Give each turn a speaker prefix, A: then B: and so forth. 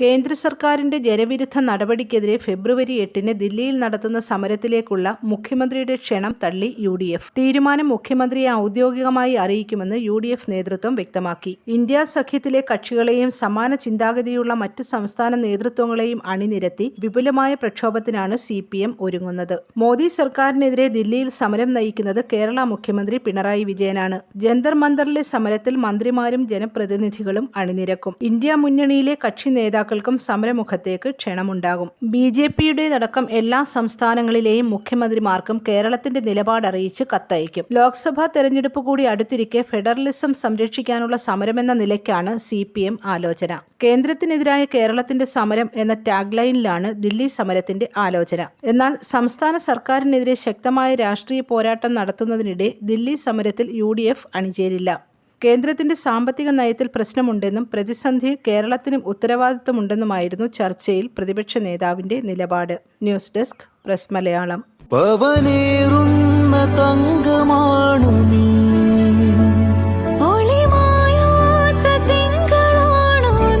A: കേന്ദ്ര സർക്കാരിന്റെ ജനവിരുദ്ധ നടപടിക്കെതിരെ ഫെബ്രുവരി എട്ടിന് ദില്ലിയിൽ നടത്തുന്ന സമരത്തിലേക്കുള്ള മുഖ്യമന്ത്രിയുടെ ക്ഷണം തള്ളി യു ഡി എഫ്. തീരുമാനം മുഖ്യമന്ത്രിയെ ഔദ്യോഗികമായി അറിയിക്കുമെന്ന് യു ഡി എഫ് നേതൃത്വം വ്യക്തമാക്കി. ഇന്ത്യ സഖ്യത്തിലെ കക്ഷികളെയും സമാന ചിന്താഗതിയുള്ള മറ്റ് സംസ്ഥാന നേതൃത്വങ്ങളെയും അണിനിരത്തി വിപുലമായ പ്രക്ഷോഭത്തിനാണ് സി പി എം ഒരുങ്ങുന്നത്. മോദി സർക്കാരിനെതിരെ ദില്ലിയിൽ സമരം നയിക്കുന്നത് കേരള മുഖ്യമന്ത്രി പിണറായി വിജയനാണ്. ജന്തർ മന്ദറിലെ സമരത്തിൽ മന്ത്രിമാരും ജനപ്രതിനിധികളും അണിനിരക്കും. ഇന്ത്യ മുന്നണിയിലെ കക്ഷി നേതാക്കൾക്കും സമരമുഖത്തേക്ക് ക്ഷണമുണ്ടാകും. ബി ജെ പിയുടേതടക്കം എല്ലാ സംസ്ഥാനങ്ങളിലെയും മുഖ്യമന്ത്രിമാർക്കും കേരളത്തിന്റെ നിലപാടറിയിച്ച് കത്തയക്കും. ലോക്സഭാ തെരഞ്ഞെടുപ്പ് കൂടി അടുത്തിരിക്കെ ഫെഡറലിസം സംരക്ഷിക്കാനുള്ള സമരമെന്ന നിലയ്ക്കാണ് സി ആലോചന. കേന്ദ്രത്തിനെതിരായ കേരളത്തിന്റെ സമരം എന്ന ടാഗ്ലൈനിലാണ് ദില്ലി സമരത്തിന്റെ ആലോചന. എന്നാൽ സംസ്ഥാന സർക്കാരിനെതിരെ ശക്തമായ രാഷ്ട്രീയ പോരാട്ടം നടത്തുന്നതിനിടെ ദില്ലി സമരത്തിൽ യു അണിചേരില്ല. കേന്ദ്രത്തിന്റെ സാമ്പത്തിക നയത്തിൽ പ്രശ്നമുണ്ടെന്നും പ്രതിസന്ധി കേരളത്തിനും ഉത്തരവാദിത്തമുണ്ടെന്നുമായിരുന്നു ചർച്ചയിൽ പ്രതിപക്ഷ നേതാവിന്റെ നിലപാട്. News desk press Malayalam.
B: തങ്കമാണു നീ.
C: ഒളിമായാത്ത തിങ്കളാണോ